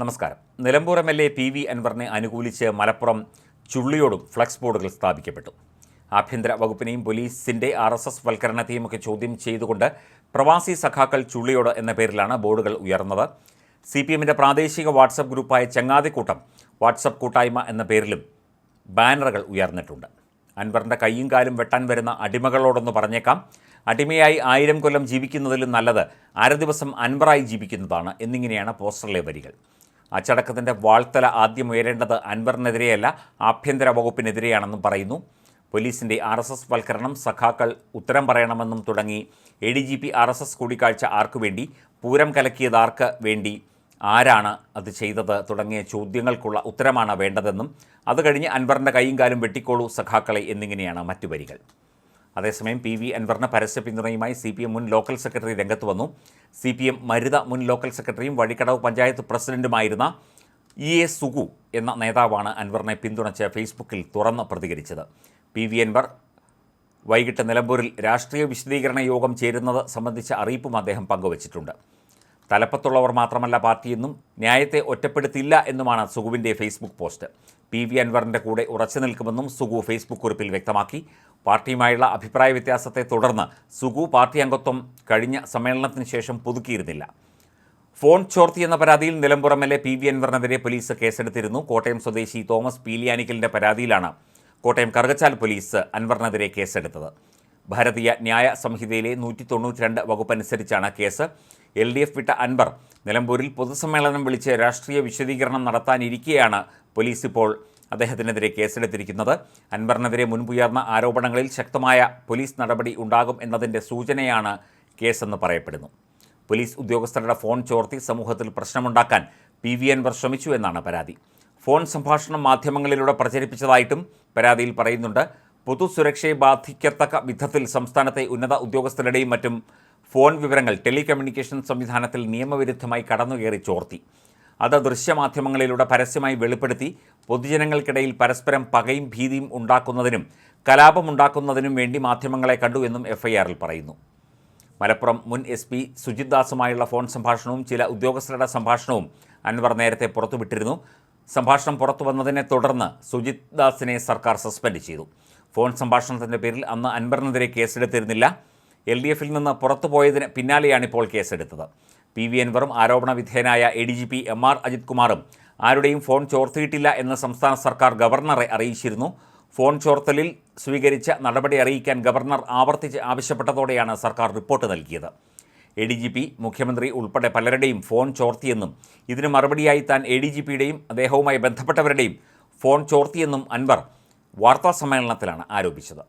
നമസ്കാരം. Nilambur M L A P V അൻവറിനെ അനുകൂലിച്ച് മലപ്പുറം ചുള്ളിയോടും ഫ്ലക്സ് ബോർഡുകൾ സ്ഥാപിക്കപ്പെട്ടു. ആഭ്യന്തര വകുപ്പിനെയും പോലീസിന്റെ ആർ എസ് എസ് വൽക്കരണത്തെയും ഒക്കെ ചോദ്യം ചെയ്തുകൊണ്ട് പ്രവാസി സഖാക്കൾ ചുള്ളിയോട് എന്ന പേരിലാണ് ബോർഡുകൾ ഉയർന്നത്. സി പി എമ്മിന്റെ പ്രാദേശിക വാട്സപ്പ് ഗ്രൂപ്പായ ചങ്ങാതിക്കൂട്ടം വാട്സപ്പ് കൂട്ടായ്മ എന്ന പേരിലും ബാനറുകൾ ഉയർന്നിട്ടുണ്ട്. അൻവറിന്റെ കൈയും കാലും വെട്ടാൻ വരുന്ന അടിമകളോടൊന്ന് പറഞ്ഞേക്കാം. അടിമയായി ആയിരം കൊല്ലം ജീവിക്കുന്നതിലും നല്ലത് അര ദിവസം അൻവറായി ജീവിക്കുന്നതാണ് എന്നിങ്ങനെയാണ് പോസ്റ്ററിലെ വരികൾ. അച്ചടക്കത്തിന്റെ വാൾത്തല ആദ്യം ഉയരേണ്ടത് അൻവറിനെതിരെയല്ല ആഭ്യന്തര വകുപ്പിനെതിരെയാണെന്നും പറയുന്നു. പോലീസിന്റെ ആർ എസ് എസ് വൽക്കരണം സഖാക്കൾ ഉത്തരം പറയണമെന്നും തുടങ്ങി. A D G P R S S കൂടിക്കാഴ്ച ആർക്കു വേണ്ടി പൂരം കലക്കിയതാർക്ക് വേണ്ടി ആരാണ് അത് ചെയ്തത് തുടങ്ങിയ ചോദ്യങ്ങൾക്കുള്ള ഉത്തരമാണ് വേണ്ടതെന്നും അത് കഴിഞ്ഞ് അൻവറിന്റെ കൈയും കാലും വെട്ടിക്കോളൂ സഖാക്കളെ എന്നിങ്ങനെയാണ് മറ്റു വരികൾ. അതേസമയം പി വി അൻവറിന് പരസ്യ പിന്തുണയുമായി സി പി എം മുൻ ലോക്കൽ സെക്രട്ടറി രംഗത്ത് വന്നു. സി പി എം മരുത മുൻ ലോക്കൽ സെക്രട്ടറിയും വഴിക്കടവ് പഞ്ചായത്ത് പ്രസിഡന്റുമായിരുന്ന ഇ എ സുഗു എന്ന നേതാവാണ് അൻവറിനെ പിന്തുണച്ച് ഫേസ്ബുക്കിൽ തുറന്ന് പ്രതികരിച്ചത്. പി വി അൻവർ വൈകിട്ട് നിലമ്പൂരിൽ രാഷ്ട്രീയ വിശദീകരണ യോഗം ചേരുന്നത് സംബന്ധിച്ച അറിയിപ്പും അദ്ദേഹം പങ്കുവച്ചിട്ടുണ്ട്. തലപ്പത്തുള്ളവർ മാത്രമല്ല പാർട്ടിയെന്നും ന്യായത്തെ ഒറ്റപ്പെടുത്തില്ല എന്നുമാണ് സുഗുവിന്റെ ഫേസ്ബുക്ക് പോസ്റ്റ്. പി വി അൻവറിന്റെ കൂടെ ഉറച്ചു നിൽക്കുമെന്നും സുഗു ഫേസ്ബുക്ക് കുറിപ്പിൽ വ്യക്തമാക്കി. പാർട്ടിയുമായുള്ള അഭിപ്രായ വ്യത്യാസത്തെ തുടർന്ന് സുഗു പാർട്ടി അംഗത്വം കഴിഞ്ഞ സമ്മേളനത്തിന് ശേഷം പുതുക്കിയിരുന്നില്ല. ഫോൺ ചോർത്തി എന്ന പരാതിയിൽ Nilambur M L A P V അൻവറിനെതിരെ police കേസെടുത്തിരുന്നു. കോട്ടയം സ്വദേശി തോമസ് പീലിയാനിക്കലിന്റെ പരാതിയിലാണ് കോട്ടയം കറുകച്ചാൽ പോലീസ് അൻവറിനെതിരെ കേസെടുത്തത്. ഭാരതീയ ന്യായ സംഹിതയിലെ നൂറ്റി തൊണ്ണൂറ്റി രണ്ട് വകുപ്പനുസരിച്ചാണ് കേസ്. എൽ ഡി എഫ് വിട്ട അൻവർ നിലമ്പൂരിൽ പൊതുസമ്മേളനം വിളിച്ച് രാഷ്ട്രീയ വിശദീകരണം നടത്താനിരിക്കെയാണ് പോലീസ് ഇപ്പോൾ അദ്ദേഹത്തിനെതിരെ കേസെടുത്തിരിക്കുന്നത്. അൻവറിനെതിരെ മുൻപുയർന്ന ആരോപണങ്ങളിൽ ശക്തമായ പോലീസ് നടപടി ഉണ്ടാകും എന്നതിന്റെ സൂചനയാണ് കേസെന്ന് പറയപ്പെടുന്നു. പോലീസ് ഉദ്യോഗസ്ഥരുടെ ഫോൺ ചോർത്തി സമൂഹത്തിൽ പ്രശ്നമുണ്ടാക്കാൻ പി വി അൻവർ ശ്രമിച്ചു എന്നാണ് പരാതി. ഫോൺ സംഭാഷണം മാധ്യമങ്ങളിലൂടെ പ്രചരിപ്പിച്ചതായിട്ടും പരാതിയിൽ പറയുന്നുണ്ട്. പൊതുസുരക്ഷയെ ബാധിക്കത്തക്ക വിധത്തിൽ സംസ്ഥാനത്തെ ഉന്നത ഉദ്യോഗസ്ഥരുടെയും മറ്റും ഫോൺ വിവരങ്ങൾ ടെലികമ്മ്യൂണിക്കേഷൻ സംവിധാനത്തിൽ നിയമവിരുദ്ധമായി കടന്നുകയറി ചോർത്തി. അത് ദൃശ്യമാധ്യമങ്ങളിലൂടെ പരസ്യമായി വെളിപ്പെടുത്തി പൊതുജനങ്ങൾക്കിടയിൽ പരസ്പരം പകയും ഭീതിയും ഉണ്ടാക്കുന്നതിനും കലാപമുണ്ടാക്കുന്നതിനും വേണ്ടി മാധ്യമങ്ങളെ കണ്ടു എന്നും എഫ്ഐആറിൽ പറയുന്നു. മലപ്പുറം മുൻ എസ് പി സുജിത് ദാസുമായുള്ള ഫോൺ സംഭാഷണവും ചില ഉദ്യോഗസ്ഥരുടെ സംഭാഷണവും അൻവർ നേരത്തെ പുറത്തുവിട്ടിരുന്നു. സംഭാഷണം പുറത്തു വന്നതിനെ തുടർന്ന് സുജിത് ദാസിനെ സർക്കാർ സസ്പെൻഡ് ചെയ്തു. ഫോൺ സംഭാഷണത്തിന്റെ പേരിൽ അന്ന് അൻവറിനെതിരെ കേസെടുത്തിരുന്നില്ല. എൽ ഡി എഫിൽ നിന്ന് പുറത്തുപോയതിന് പിന്നാലെയാണിപ്പോൾ കേസെടുത്തത്. പി വി അൻവറും ആരോപണ വിധേയനായ A D G P M R Ajith കുമാറും ആരുടെയും ഫോൺ ചോർത്തിയിട്ടില്ല എന്ന് സംസ്ഥാന സർക്കാർ ഗവർണറെ അറിയിച്ചിരുന്നു. ഫോൺ ചോർത്തലിൽ സ്വീകരിച്ച നടപടി അറിയിക്കാൻ ഗവർണർ ആവർത്തിച്ച് ആവശ്യപ്പെട്ടതോടെയാണ് സർക്കാർ റിപ്പോർട്ട് നൽകിയത്. എ ഡി ജി പി മുഖ്യമന്ത്രി ഉൾപ്പെടെ പലരുടെയും ഫോൺ ചോർത്തിയെന്നും ഇതിന് മറുപടിയായി താൻ എ ഡി ജി പിയുടെയും അദ്ദേഹവുമായി ബന്ധപ്പെട്ടവരുടെയും ഫോൺ ചോർത്തിയെന്നും അൻവർ വാർത്താ സമ്മേളനത്തിലാണ് ആരോപിച്ചത്.